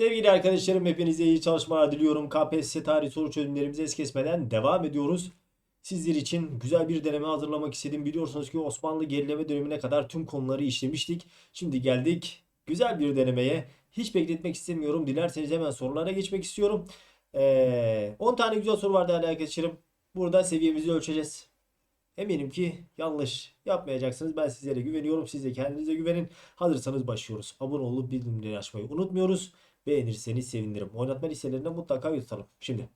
Sevgili arkadaşlarım hepinize iyi çalışmalar diliyorum. KPSS tarih soru çözümlerimize es kesmeden devam ediyoruz. Sizler için güzel bir deneme hazırlamak istedim. Biliyorsunuz ki Osmanlı gerileme dönemine kadar tüm konuları işlemiştik. Şimdi geldik güzel bir denemeye. Hiç bekletmek istemiyorum. Dilerseniz hemen sorulara geçmek istiyorum. Ee, 10 tane güzel soru var değerli arkadaşlarım. Burada seviyemizi ölçeceğiz. Eminim ki yanlış yapmayacaksınız. Ben sizlere güveniyorum. Siz de kendinize güvenin. Hazırsanız başlıyoruz. Abone olup bildirimleri açmayı unutmuyoruz. Beğenirseniz sevinirim. Oynatma listelerinde mutlaka yutalım. Şimdi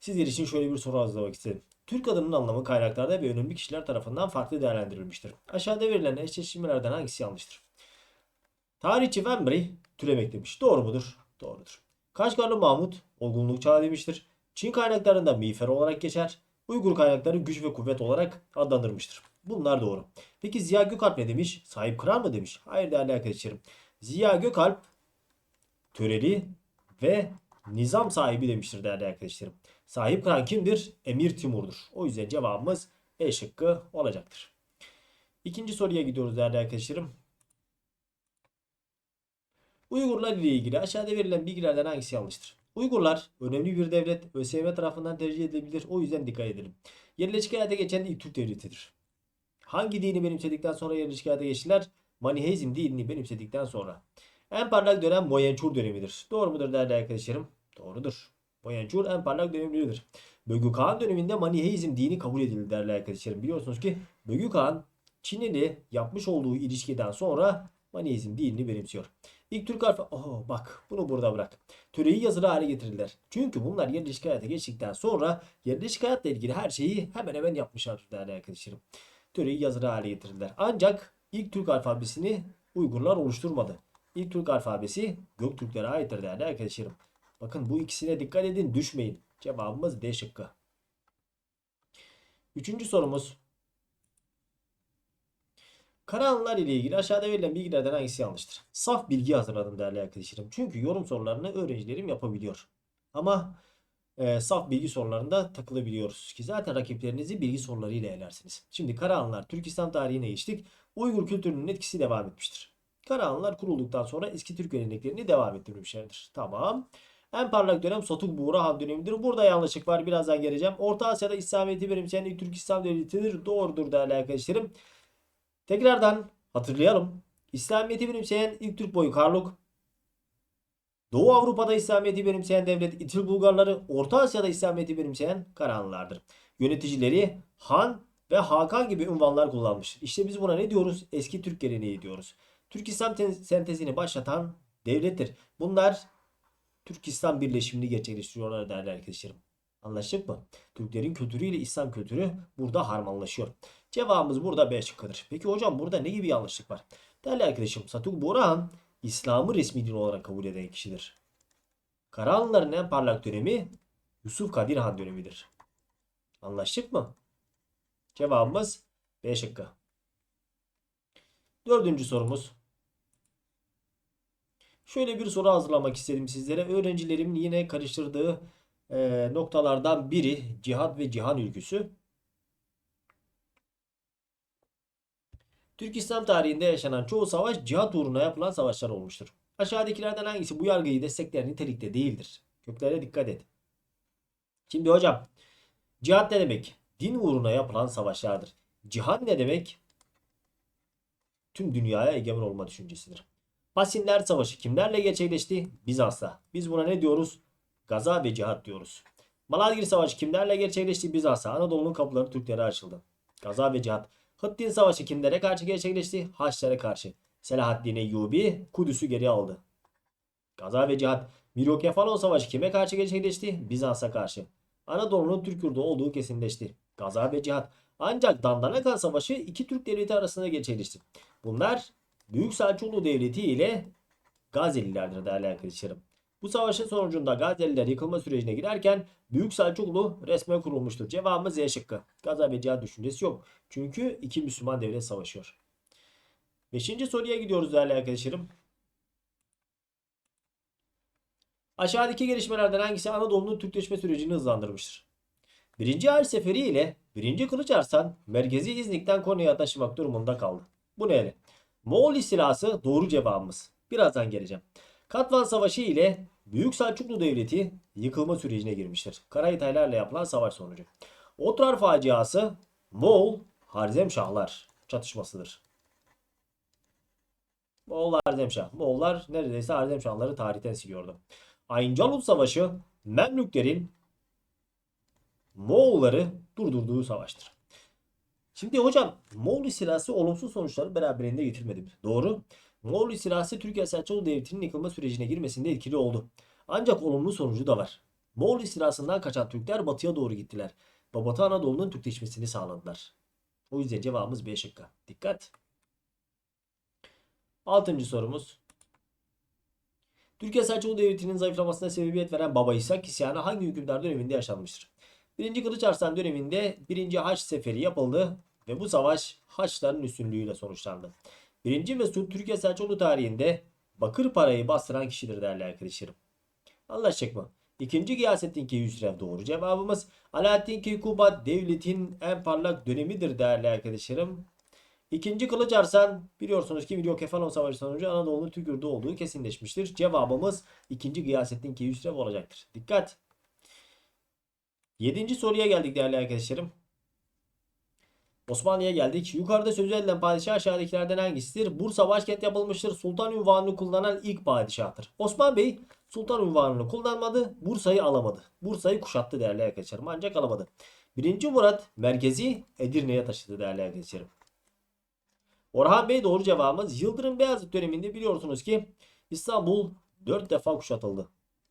sizler için şöyle bir soru hazırlamak istedim. Türk adının anlamı kaynaklarda ve önemli kişiler tarafından farklı değerlendirilmiştir. Aşağıda verilen eşleştirmelerden hangisi yanlıştır? Tarihçi Wembley türemek demiş. Doğru mudur? Doğrudur. Kaşgarlı Mahmut olgunluk çağı demiştir. Çin kaynaklarında miğfer olarak geçer. Uygur kaynakları güç ve kuvvet olarak adlandırmıştır. Bunlar doğru. Peki Ziya Gökalp ne demiş? Sahip kırar mı demiş? Hayır değerli arkadaşlarım. Ziya Gökalp töreli ve nizam sahibi demiştir değerli arkadaşlarım. Sahip kıran kimdir? Emir Timur'dur. O yüzden cevabımız E şıkkı olacaktır. İkinci soruya gidiyoruz değerli arkadaşlarım. Uygurlar ile ilgili aşağıda verilen bilgilerden hangisi yanlıştır? Uygurlar önemli bir devlet, ÖSYM tarafından tercih edilebilir. O yüzden dikkat edelim. Yerleşik hayata geçen ilk Türk devletidir. Hangi dini benimsedikten sonra yerleşik hayata geçtiler? Maniheizm dinini benimsedikten sonra. En parlak dönem Moyençur dönemidir. Doğru mudur değerli arkadaşlarım? Doğrudur. Moyençur en parlak dönemidir. Bölgü Kağan döneminde Maniheizm dini kabul edildi değerli arkadaşlarım. Biliyorsunuz ki Bölgü Kağan Çin ile yapmış olduğu ilişkiden sonra Maniheizm dinini benimsiyor. İlk Türk harfi... Oh, bak bunu burada bırak. Töreyi yazılı hale getirdiler. Çünkü bunlar yerleşik hayata geçtikten sonra yerleşik hayatla ilgili her şeyi hemen hemen yapmışlar değerli arkadaşlarım. Töreyi yazılı hale getirdiler. Ancak ilk Türk alfabesini Uygurlar oluşturmadı. İlk Türk alfabesi Göktürklere aittir değerli arkadaşlarım. Bakın bu ikisine dikkat edin düşmeyin. Cevabımız D şıkkı. Üçüncü sorumuz. Karahanlılar ile ilgili aşağıda verilen bilgilerden hangisi yanlıştır? Saf bilgi hazırladım değerli arkadaşlarım. Çünkü yorum sorularını öğrencilerim yapabiliyor. Ama e, saf bilgi sorularında takılabiliyoruz ki zaten rakiplerinizi bilgi sorularıyla elersiniz. Şimdi Karahanlılar Türk İslam tarihine geçtik. Uygur kültürünün etkisi devam etmiştir. Karahanlılar kurulduktan sonra eski Türk geleneklerini devam ettirmişlerdir. Tamam. En parlak dönem Sotuk Buğra Han dönemidir. Burada yanlışlık var. Birazdan geleceğim. Orta Asya'da İslamiyet'i benimseyen ilk Türk İslam devletidir. Doğrudur değerli arkadaşlarım. Tekrardan hatırlayalım. İslamiyet'i benimseyen ilk Türk boyu Karluk. Doğu Avrupa'da İslamiyet'i benimseyen devlet İtil Bulgarları, Orta Asya'da İslamiyet'i benimseyen Karahanlılardır. Yöneticileri Han ve Hakan gibi unvanlar kullanmıştır. İşte biz buna ne diyoruz? Eski Türk geleneği diyoruz. Türk İslam te- sentezini başlatan devlettir. Bunlar Türk İslam birleşimini gerçekleştiriyorlar değerli arkadaşlarım. Anlaştık mı? Türklerin kültürüyle İslam kültürü burada harmanlaşıyor. Cevabımız burada B şıkkıdır. Peki hocam burada ne gibi yanlışlık var? Değerli arkadaşım Satuk Borahan İslam'ı resmi din olarak kabul eden kişidir. Karahanlıların en parlak dönemi Yusuf Kadir Han dönemidir. Anlaştık mı? Cevabımız B şıkkı. Dördüncü sorumuz. Şöyle bir soru hazırlamak istedim sizlere. Öğrencilerimin yine karıştırdığı e, noktalardan biri cihat ve cihan ülküsü. Türk İslam tarihinde yaşanan çoğu savaş cihat uğruna yapılan savaşlar olmuştur. Aşağıdakilerden hangisi bu yargıyı destekleyen nitelikte değildir? Köklere dikkat et. Şimdi hocam cihat ne demek? Din uğruna yapılan savaşlardır. Cihan ne demek? Tüm dünyaya egemen olma düşüncesidir. Pasinler Savaşı kimlerle gerçekleşti? Bizans'la. Biz buna ne diyoruz? Gaza ve cihat diyoruz. Malazgirt Savaşı kimlerle gerçekleşti? Bizans'la. Anadolu'nun kapıları Türklere açıldı. Gaza ve cihat. Hıttin Savaşı kimlere karşı gerçekleşti? Haçlara karşı. Selahaddin Eyyubi Kudüs'ü geri aldı. Gaza ve cihat. Miryokefalon Savaşı kime karşı gerçekleşti? Bizans'a karşı. Anadolu'nun Türk yurdu olduğu kesinleşti. Gaza ve cihat. Ancak Dandanakan Savaşı iki Türk devleti arasında gerçekleşti. Bunlar Büyük Selçuklu Devleti ile Gazelilerdir değerli arkadaşlarım. Bu savaşın sonucunda Gazeliler yıkılma sürecine girerken Büyük Selçuklu resmen kurulmuştur. Cevabımız Z şıkkı. Gaza ve cihat düşüncesi yok. Çünkü iki Müslüman devlet savaşıyor. Beşinci soruya gidiyoruz değerli arkadaşlarım. Aşağıdaki gelişmelerden hangisi Anadolu'nun Türkleşme sürecini hızlandırmıştır? Birinci Haç Seferi ile birinci Kılıç Arslan merkezi İznik'ten Konya'ya taşımak durumunda kaldı. Bu neyle? Moğol istilası doğru cevabımız. Birazdan geleceğim. Katvan Savaşı ile Büyük Selçuklu Devleti yıkılma sürecine girmiştir. Karahitaylarla yapılan savaş sonucu. Otrar faciası Moğol Harzemşahlar çatışmasıdır. Moğol Harzemşah. Moğollar neredeyse Harzemşahları tarihten siliyordu. Ayncalut Savaşı Memlüklerin Moğolları durdurduğu savaştır. Şimdi hocam Moğol istilası olumsuz sonuçları beraberinde getirmedi. Doğru. Moğol istilası Türkiye Selçuklu Devleti'nin yıkılma sürecine girmesinde etkili oldu. Ancak olumlu sonucu da var. Moğol istilasından kaçan Türkler batıya doğru gittiler. Ve Anadolu'nun Türkleşmesini sağladılar. O yüzden cevabımız B şıkkı. Dikkat. Altıncı sorumuz. Türkiye Selçuklu Devleti'nin zayıflamasına sebebiyet veren Baba İshak isyanı hangi hükümdar döneminde yaşanmıştır? 1. Kılıç Arslan döneminde 1. Haç Seferi yapıldı ve bu savaş Haçların üstünlüğüyle sonuçlandı. 1. Mesut Türkiye Selçuklu tarihinde bakır parayı bastıran kişidir değerli arkadaşlarım. Anlaştık mı? İkinci Giyasettin Keyhüsrev doğru cevabımız. Alaaddin Keykubat devletin en parlak dönemidir değerli arkadaşlarım. İkinci Kılıç Arslan biliyorsunuz ki Milyon Kefalon Savaşı sonucu Anadolu'nun Türk yurdu olduğu kesinleşmiştir. Cevabımız ikinci Giyasettin Keyhüsrev olacaktır. Dikkat! Yedinci soruya geldik değerli arkadaşlarım. Osmanlı'ya geldik. Yukarıda sözü edilen padişah aşağıdakilerden hangisidir? Bursa başkent yapılmıştır. Sultan ünvanını kullanan ilk padişahtır. Osman Bey sultan ünvanını kullanmadı. Bursa'yı alamadı. Bursa'yı kuşattı değerli arkadaşlarım. Ancak alamadı. Birinci Murat merkezi Edirne'ye taşıdı değerli arkadaşlarım. Orhan Bey doğru cevabımız. Yıldırım Beyazıt döneminde biliyorsunuz ki İstanbul 4 defa kuşatıldı.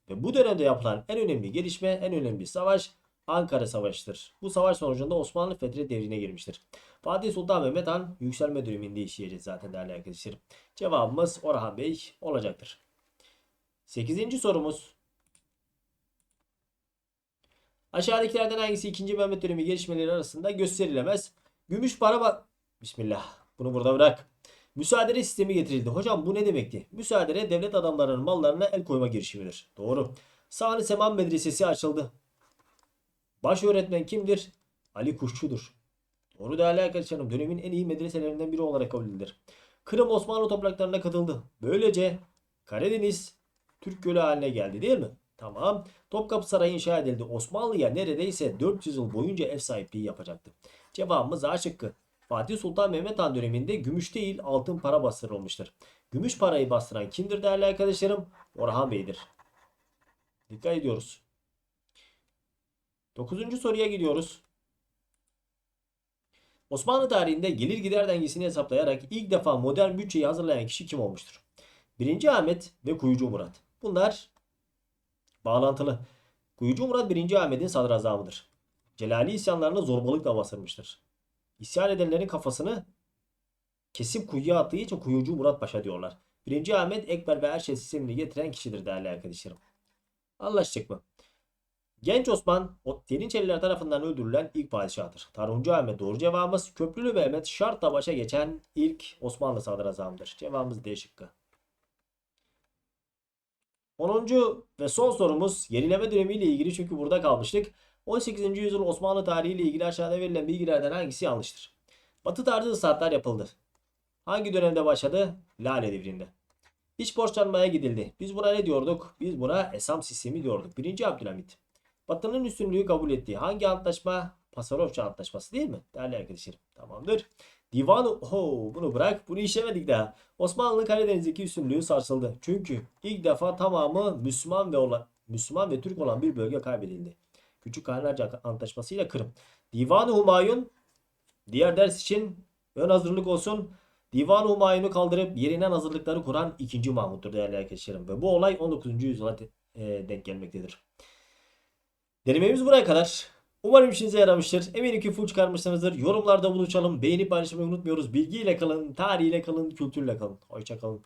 Ve bu dönemde yapılan en önemli gelişme, en önemli savaş Ankara Savaşı'dır. Bu savaş sonucunda Osmanlı Fetret devrine girmiştir. Fatih Sultan Mehmet Han yükselme döneminde işleyeceğiz zaten değerli arkadaşlarım. Cevabımız Orhan Bey olacaktır. 8. sorumuz. Aşağıdakilerden hangisi 2. Mehmet dönemi gelişmeleri arasında gösterilemez? Gümüş para bak. Bismillah. Bunu burada bırak. Müsaade sistemi getirildi. Hocam bu ne demekti? Müsaade devlet adamlarının mallarına el koyma girişimidir. Doğru. Sani Seman Medresesi açıldı. Baş öğretmen kimdir? Ali Kuşçu'dur. Doğru değerli arkadaşlarım dönemin en iyi medreselerinden biri olarak kabul edilir. Kırım Osmanlı topraklarına katıldı. Böylece Karadeniz Türk Gölü haline geldi değil mi? Tamam. Topkapı Sarayı inşa edildi. Osmanlı'ya neredeyse 400 yıl boyunca ev sahipliği yapacaktı. Cevabımız A şıkkı. Fatih Sultan Mehmet Han döneminde gümüş değil altın para bastırılmıştır. Gümüş parayı bastıran kimdir değerli arkadaşlarım? Orhan Bey'dir. Dikkat ediyoruz. Dokuzuncu soruya gidiyoruz. Osmanlı tarihinde gelir gider dengesini hesaplayarak ilk defa modern bütçeyi hazırlayan kişi kim olmuştur? 1. Ahmet ve Kuyucu Murat. Bunlar bağlantılı. Kuyucu Murat 1. Ahmet'in sadrazamıdır. Celali isyanlarını zorbalıkla bastırmıştır. İsyan edenlerin kafasını kesip kuyuya attığı için Kuyucu Murat Paşa diyorlar. 1. Ahmet Ekber ve Erşe sistemini getiren kişidir değerli arkadaşlarım. Anlaştık mı? Genç Osman Yeniçeriler tarafından öldürülen ilk padişahtır. Tarhuncu Ahmet doğru cevabımız. Köprülü Mehmet şartla başa geçen ilk Osmanlı sadrazamıdır. Cevabımız D şıkkı. 10. ve son sorumuz gerileme dönemiyle ilgili çünkü burada kalmıştık. 18. yüzyıl Osmanlı tarihi ile ilgili aşağıda verilen bilgilerden hangisi yanlıştır? Batı tarzı ıslahatlar yapıldı. Hangi dönemde başladı? Lale devrinde. İç borçlanmaya gidildi. Biz buna ne diyorduk? Biz buna esam sistemi diyorduk. 1. Abdülhamit. Batı'nın üstünlüğü kabul ettiği hangi antlaşma? Pasarofça antlaşması değil mi? Değerli arkadaşlarım. Tamamdır. Divan Oho, bunu bırak. Bunu işlemedik daha. Osmanlı Karadeniz'deki üstünlüğü sarsıldı. Çünkü ilk defa tamamı Müslüman ve olan Müslüman ve Türk olan bir bölge kaybedildi. Küçük Kaynarca Antlaşması ile Kırım. Divan-ı Humayun diğer ders için ön hazırlık olsun. Divan-ı Humayun'u kaldırıp yerinden hazırlıkları kuran 2. Mahmut'tur değerli arkadaşlarım. Ve bu olay 19. yüzyıla e, denk gelmektedir. Denememiz buraya kadar. Umarım işinize yaramıştır. Eminim ki full çıkarmışsınızdır. Yorumlarda buluşalım. Beğenip paylaşmayı unutmuyoruz. Bilgiyle kalın, tarihiyle kalın, kültürle kalın. Hoşçakalın.